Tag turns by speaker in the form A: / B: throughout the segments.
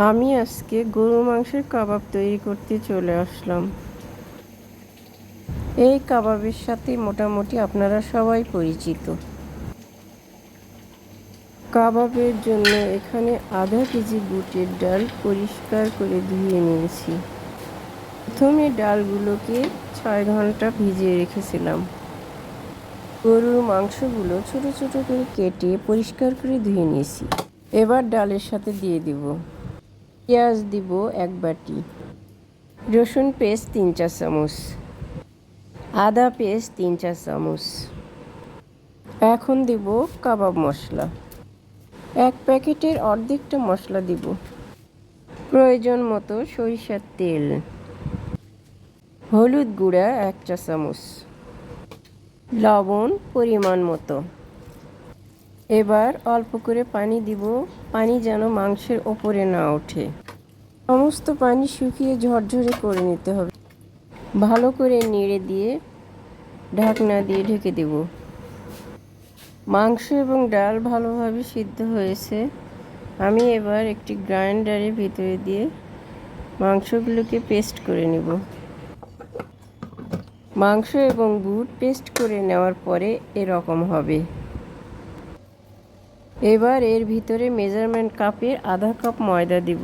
A: আমি আজকে গরু মাংসের কাবাব তৈরি করতে চলে আসলাম। এই কাবাবের সাথে মোটামুটি আপনারা সবাই পরিচিত। কাবাবের জন্য এখানে আধা কেজি বুটের ডাল পরিষ্কার করে ধুয়ে নিয়েছি। প্রথমে ডালগুলোকে ছয় ঘণ্টা ভিজিয়ে রেখেছিলাম। গরুর মাংসগুলো ছোট ছোট করে কেটে পরিষ্কার করে ধুয়ে নিয়েছি। এবার ডালের সাথে দিয়ে দিব। পেঁয়াজ দিব এক বাটি, রসুন পেস্ট তিন চা চামচ, আদা পেস্ট তিন চা চামচ। এখন দিব কাবাব মশলা, এক প্যাকেটের অর্ধেকটা মশলা দিব। প্রয়োজন মতো সরিষার তেল, হলুদ গুঁড়া এক চা চামচ, লবণ পরিমাণ মতো। এবার অল্প করে পানি দিব, পানি যেন মাংসের ওপরে না ওঠে। সমস্ত পানি শুকিয়ে ঝরঝরে করে নিতে হবে। ভালো করে নেড়ে দিয়ে ঢাকনা দিয়ে ঢেকে দেব। মাংস এবং ডাল ভালোভাবে সিদ্ধ হয়েছে। আমি এবার একটি গ্রাইন্ডারের ভিতরে দিয়ে মাংসগুলোকে পেস্ট করে নেব। মাংস এবং বুট পেস্ট করে নেওয়ার পরে এরকম হবে। এবার এর ভিতরে মেজারমেন্ট কাপের আধা কাপ ময়দা দিব,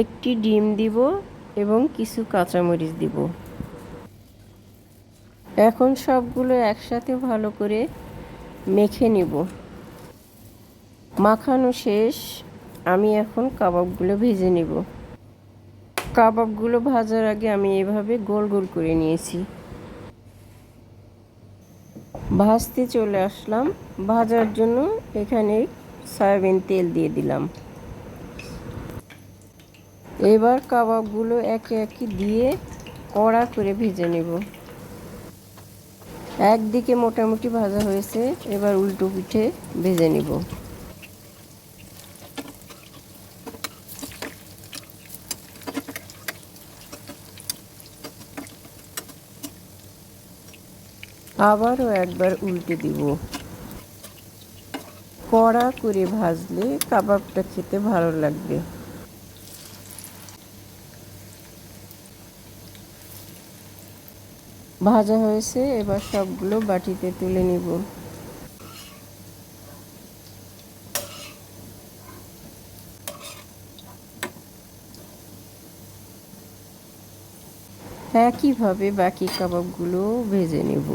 A: একটি ডিম দিব এবং কিছু কাঁচামরিচ দিব। এখন সবগুলো একসাথে ভালো করে মেখে নিব। মাখানো শেষ, আমি এখন কাবাবগুলো ভেজে নিব। কাবাবগুলো ভাজার আগে আমি এভাবে গোল গোল করে নিয়েছি। ভাজতে চলে আসলাম। ভাজার জন্য এখানে সয়াবিন তেল দিয়ে দিলাম। এবার কাবাবগুলো একে একে দিয়ে কড়া করে ভেজে নেব। একদিকে মোটামুটি ভাজা হয়েছে, এবার উল্টো পিঠে ভেজে নেব। আবারও একবার উল্টে দিব। কড়া করে ভাজলে কাবাবটা খেতে ভালো লাগবে। ভাজা হয়েছে, এবার সবগুলো বাটিতে তুলে নিব। একইভাবে বাকি কাবাবগুলো ভেজে নেব।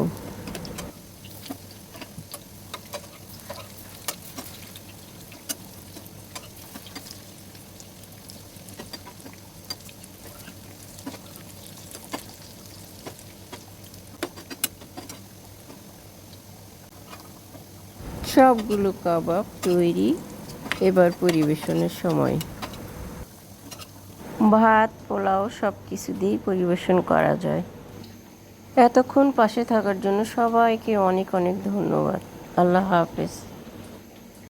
A: সবগুলো কাবাব তৈরি এবার পরিবেশনের সময়। ভাত, পোলাও সব কিছু দিয়েই পরিবেশন করা যায়। এতক্ষণ পাশে থাকার জন্য সবাইকে অনেক অনেক ধন্যবাদ। আল্লাহ হাফেজ।